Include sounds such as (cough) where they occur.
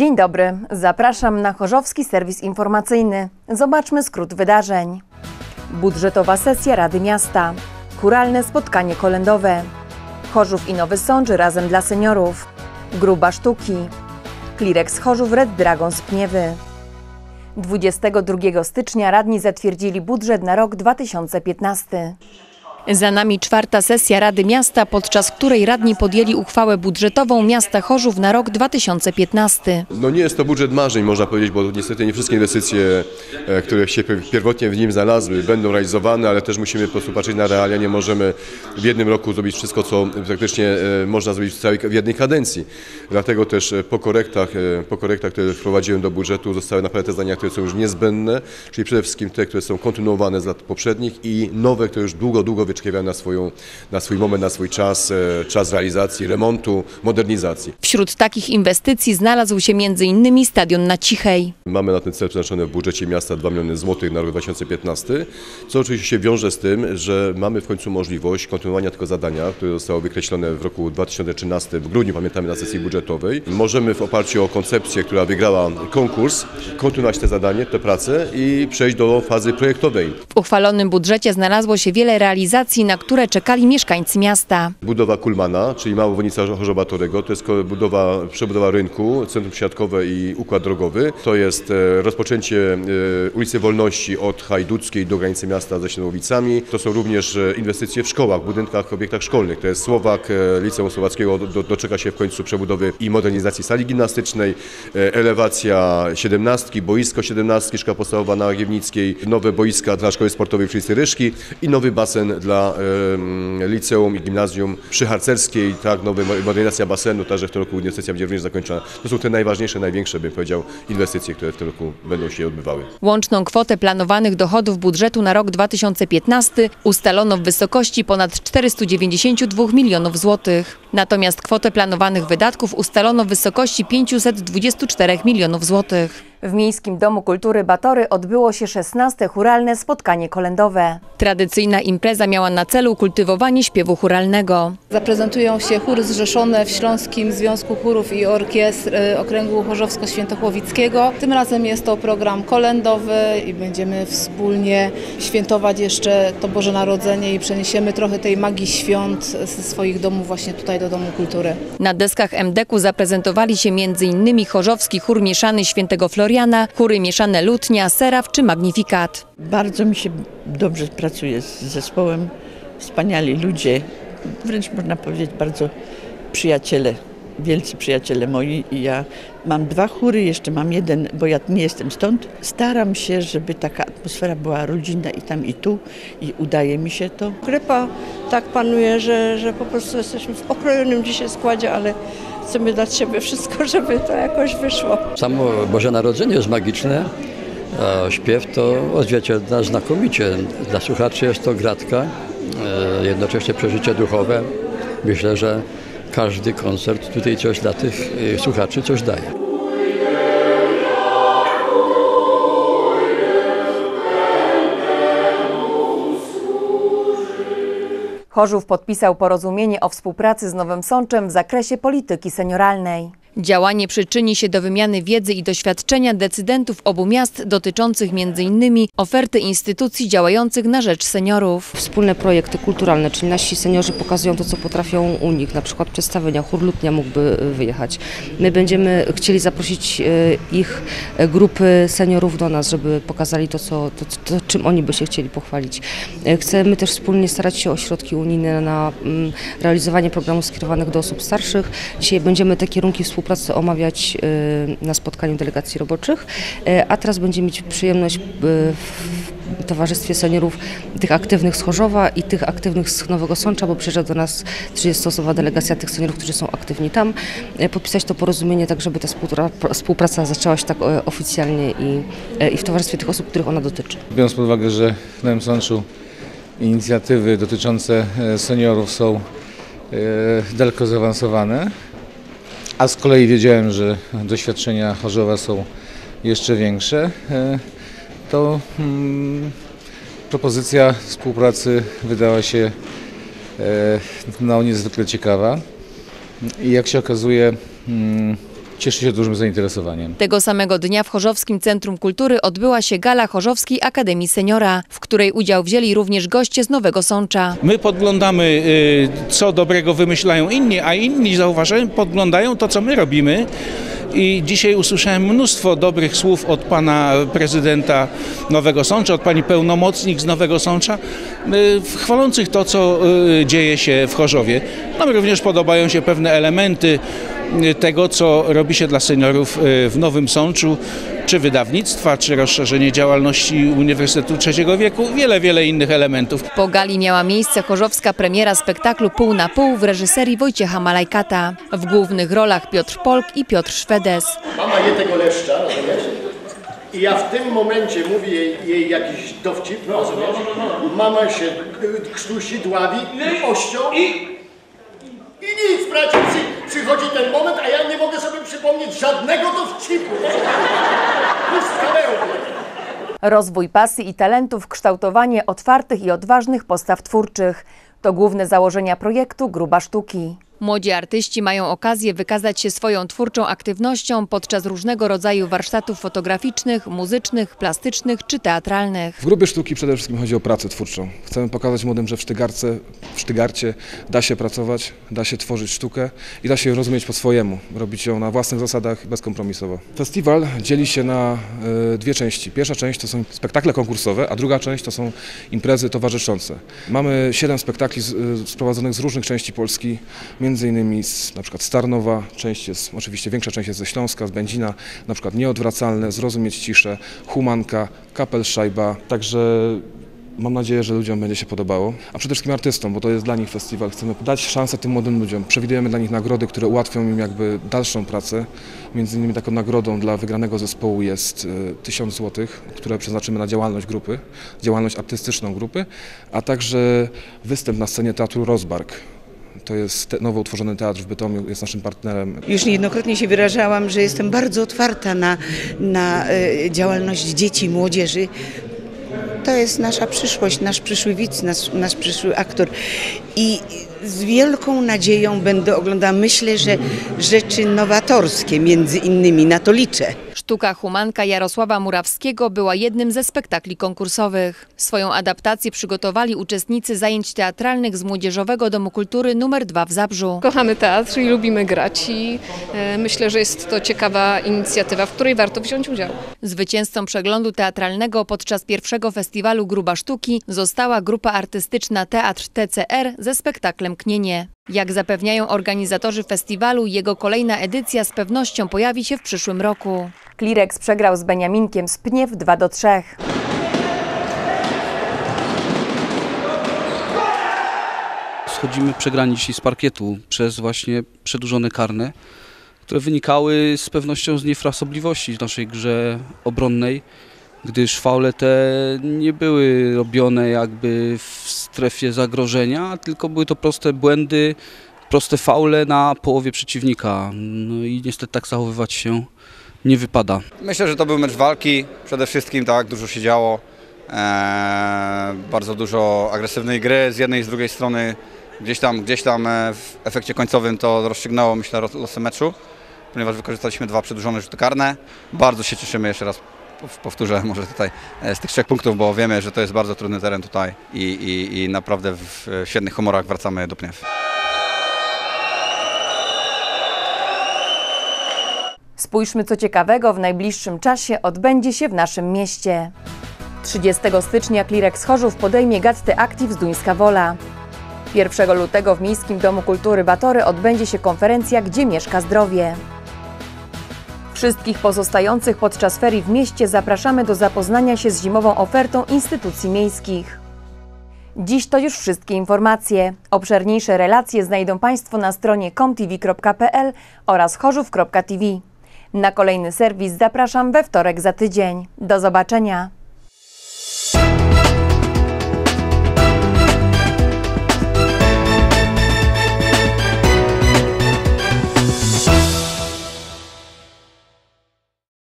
Dzień dobry, zapraszam na Chorzowski Serwis Informacyjny. Zobaczmy skrót wydarzeń. Budżetowa sesja Rady Miasta. Kuralne spotkanie kolendowe. Chorzów i Nowy Sącz razem dla seniorów. Gruba sztuki. Klirek z Chorzów Red Dragon z Pniewy. 22 stycznia radni zatwierdzili budżet na rok 2015. Za nami czwarta sesja Rady Miasta, podczas której radni podjęli uchwałę budżetową miasta Chorzów na rok 2015. No nie jest to budżet marzeń, można powiedzieć, bo niestety nie wszystkie inwestycje, e, które się pier- pierwotnie w nim znalazły, będą realizowane, ale też musimy po prostu patrzeć na realia. Nie możemy w jednym roku zrobić wszystko, co praktycznie e, można zrobić w, całej, w jednej kadencji. Dlatego też e, po korektach, po korektach, które wprowadziłem do budżetu, zostały naprawdę te zdania, które są już niezbędne, czyli przede wszystkim te, które są kontynuowane z lat poprzednich i nowe, które już długo, długo na, swoją, na swój moment, na swój czas, e, czas realizacji, remontu, modernizacji. Wśród takich inwestycji znalazł się m.in. stadion na Cichej. Mamy na ten cel przeznaczone w budżecie miasta 2 miliony złotych na rok 2015, co oczywiście się wiąże z tym, że mamy w końcu możliwość kontynuowania tego zadania, które zostało wykreślone w roku 2013, w grudniu pamiętamy na sesji budżetowej. Możemy w oparciu o koncepcję, która wygrała konkurs, kontynuować te zadanie, te prace i przejść do fazy projektowej. W uchwalonym budżecie znalazło się wiele realizacji, na które czekali mieszkańcy miasta. Budowa Kulmana, czyli mała obwodnica Chorzoba Torego, to jest budowa, przebudowa rynku, centrum siatkowe i układ drogowy. To jest e, rozpoczęcie e, ulicy Wolności od Hajduckiej do granicy miasta ze Ślębowicami. To są również e, inwestycje w szkołach, budynkach, obiektach szkolnych. To jest Słowak, Liceum Słowackiego do, do, doczeka się w końcu przebudowy i modernizacji sali gimnastycznej, elewacja 17, boisko 17, szkoła podstawowa na Giewnickiej, nowe boiska dla szkoły sportowej ulicy Ryszki i nowy basen dla e, liceum i gimnazjum przy Harcerskiej, tak, nowy modernizacja basenu, także w tym roku inwestycja będzie również zakończona. To są te najważniejsze, największe, bym powiedział, inwestycje, które w tym roku będą się odbywały. Łączną kwotę planowanych dochodów budżetu na rok 2015 ustalono w wysokości ponad 492 milionów złotych. Natomiast kwotę planowanych wydatków ustalono w wysokości 524 milionów złotych. W Miejskim Domu Kultury Batory odbyło się 16. churalne spotkanie kolendowe. Tradycyjna impreza miała na celu kultywowanie śpiewu churalnego. Zaprezentują się chóry zrzeszone w Śląskim Związku Chórów i Orkiestr y, Okręgu Chorzowsko-Świętochłowickiego. Tym razem jest to program kolendowy i będziemy wspólnie świętować jeszcze to Boże Narodzenie i przeniesiemy trochę tej magii świąt ze swoich domów właśnie tutaj do Domu Kultury. Na deskach MDK-u zaprezentowali się m.in. Chorzowski Chór Mieszany Świętego Floriana, chóry mieszane Lutnia, Seraf czy Magnifikat. Bardzo mi się dobrze pracuje z zespołem. Wspaniali ludzie, wręcz można powiedzieć bardzo przyjaciele, wielcy przyjaciele moi. I ja mam dwa chóry, jeszcze mam jeden, bo ja nie jestem stąd. Staram się, żeby taka atmosfera była rodzinna i tam i tu i udaje mi się to. Grypa tak panuje, że, że po prostu jesteśmy w okrojonym dzisiaj składzie, ale chcemy dać siebie wszystko, (laughs) żeby to jakoś wyszło. Samo Boże Narodzenie jest magiczne, a śpiew to odzwierciedla znakomicie. Dla słuchaczy jest to gratka, e, jednocześnie przeżycie duchowe. Myślę, że każdy koncert tutaj coś dla tych e, słuchaczy coś daje. Chorzów podpisał porozumienie o współpracy z Nowym Sączem w zakresie polityki senioralnej. Działanie przyczyni się do wymiany wiedzy i doświadczenia decydentów obu miast dotyczących m.in. oferty instytucji działających na rzecz seniorów. wspólne projekty kulturalne, czyli nasi seniorzy pokazują to, co potrafią u nich, na przykład przedstawienia, chór Lutnia mógłby y, wyjechać. My będziemy chcieli zaprosić y, ich y, grupy seniorów do nas, żeby pokazali to, co, to, to, czym oni by się chcieli pochwalić. Chcemy też wspólnie starać się o środki unijne na mm, realizowanie programów skierowanych do osób starszych. Dzisiaj będziemy te kierunki współpracy omawiać y, na spotkaniu delegacji roboczych, y, a teraz będziemy mieć przyjemność y, w Towarzystwie Seniorów tych aktywnych z Chorzowa i tych aktywnych z Nowego Sącza, bo przyjeżdża do nas 30-osobowa delegacja tych seniorów, którzy są aktywni tam, podpisać to porozumienie tak, żeby ta współpra- współpraca zaczęła się tak oficjalnie i, i w towarzystwie tych osób, których ona dotyczy. Biorąc pod uwagę, że w Nowym Sączu inicjatywy dotyczące e, seniorów są e, daleko zaawansowane, a z kolei wiedziałem, że doświadczenia Chorzowa są jeszcze większe, e, to mm, propozycja współpracy wydała się e, no, niezwykle ciekawa. I jak się okazuje, mm, cieszy się dużym zainteresowaniem. Tego samego dnia w Chorzowskim Centrum Kultury odbyła się gala Chorzowskiej Akademii Seniora, w której udział wzięli również goście z Nowego Sącza. My podglądamy, y, co dobrego wymyślają inni, a inni zauważają, podglądają to, co my robimy. I dzisiaj usłyszałem mnóstwo dobrych słów od pana prezydenta Nowego Sącza, od pani pełnomocnik z Nowego Sącza, y, chwalących to, co y, dzieje się w Chorzowie. Nam również podobają się pewne elementy tego, co robi się dla seniorów y, w Nowym Sączu, czy wydawnictwa, czy rozszerzenie działalności Uniwersytetu Trzeciego Wieku, wiele, wiele innych elementów. Po gali miała miejsce chorzowska premiera spektaklu Pół na pół w reżyserii Wojciecha Malajkata. W głównych rolach Piotr Polk i Piotr Szwedes. Mama je tego leszcza, rozumiesz? I ja w tym momencie mówię jej, jej jakiś dowcip, rozumiesz? Mama się y, krztusi, dławi, ością i... I nic, bracie, przychodzi ten moment, a ja nie mogę sobie przypomnieć żadnego dowcipu. Pustawełby. Rozwój pasji i talentów, kształtowanie otwartych i odważnych postaw twórczych. To główne założenia projektu Gruba Sztuki. Młodzi artyści mają okazję wykazać się swoją twórczą aktywnością podczas różnego rodzaju warsztatów fotograficznych, muzycznych, plastycznych czy teatralnych. W grubie sztuki przede wszystkim chodzi o pracę twórczą. Chcemy pokazać młodym, że w sztygarce, w sztygarcie da się pracować, da się tworzyć sztukę i da się ją rozumieć po swojemu, robić ją na własnych zasadach bezkompromisowo. Festiwal dzieli się na e, dwie części. Pierwsza część to są spektakle konkursowe, a druga część to są imprezy towarzyszące. Mamy siedem spektakli e, sprowadzonych z różnych części Polski, między innymi z na przykład Starnowa, część jest, oczywiście większa część jest ze Śląska, z Będzina, na przykład Nieodwracalne, Zrozumieć Ciszę, Humanka, Kapel Szajba, także mam nadzieję, że ludziom będzie się podobało, a przede wszystkim artystom, bo to jest dla nich festiwal. Chcemy dać szansę tym młodym ludziom. Przewidujemy dla nich nagrody, które ułatwią im jakby dalszą pracę. Między innymi taką nagrodą dla wygranego zespołu jest e, 1000 zł, które przeznaczymy na działalność grupy, działalność artystyczną grupy, a także występ na scenie Teatru Rozbark. To jest nowo utworzony teatr w Bytomiu, jest naszym partnerem. Już niejednokrotnie się wyrażałam, że jestem bardzo otwarta na, na e, działalność dzieci młodzieży. To jest nasza przyszłość, nasz przyszły widz, nasz, nasz przyszły aktor. I z wielką nadzieją będę oglądała, myślę, że rzeczy nowatorskie między innymi, na to liczę. Sztuka Humanka Jarosława Murawskiego była jednym ze spektakli konkursowych. Swoją adaptację przygotowali uczestnicy zajęć teatralnych z Młodzieżowego Domu Kultury nr 2 w Zabrzu. Kochamy teatr i lubimy grać i e, myślę, że jest to ciekawa inicjatywa, w której warto wziąć udział. Zwycięzcą przeglądu teatralnego podczas pierwszego festiwalu Gruba Sztuki została grupa artystyczna Teatr TCR ze spektaklem Knienie. Jak zapewniają organizatorzy festiwalu, jego kolejna edycja z pewnością pojawi się w przyszłym roku. Klireks przegrał z Beniaminkiem z Pniew 2 do 3. Schodzimy przegrani dzisiaj z parkietu przez właśnie przedłużone karne, które wynikały z pewnością z niefrasobliwości w naszej grze obronnej, gdyż faule te nie były robione jakby w strefie zagrożenia, tylko były to proste błędy, proste faule na połowie przeciwnika. No i niestety tak zachowywać się nie wypada. Myślę, że to był mecz walki. Przede wszystkim tak, dużo się działo. Eee, bardzo dużo agresywnej gry z jednej i z drugiej strony. Gdzieś tam, gdzieś tam e, w efekcie końcowym to rozstrzygnęło, myślę, losy meczu, ponieważ wykorzystaliśmy dwa przedłużone rzuty karne. Bardzo się cieszymy, jeszcze raz powtórzę może tutaj e, z tych trzech punktów, bo wiemy, że to jest bardzo trudny teren tutaj i, i, i naprawdę w świetnych humorach wracamy do Pniew. Spójrzmy, co ciekawego w najbliższym czasie odbędzie się w naszym mieście. 30 stycznia Klireks Chorzów podejmie Gattę Active z Duńska Wola. 1 lutego w Miejskim Domu Kultury Batory odbędzie się konferencja Gdzie mieszka zdrowie. Wszystkich pozostających podczas ferii w mieście zapraszamy do zapoznania się z zimową ofertą instytucji miejskich. Dziś to już wszystkie informacje. Obszerniejsze relacje znajdą Państwo na stronie comtv.pl oraz chorzów.tv. Na kolejny serwis zapraszam we wtorek za tydzień. Do zobaczenia.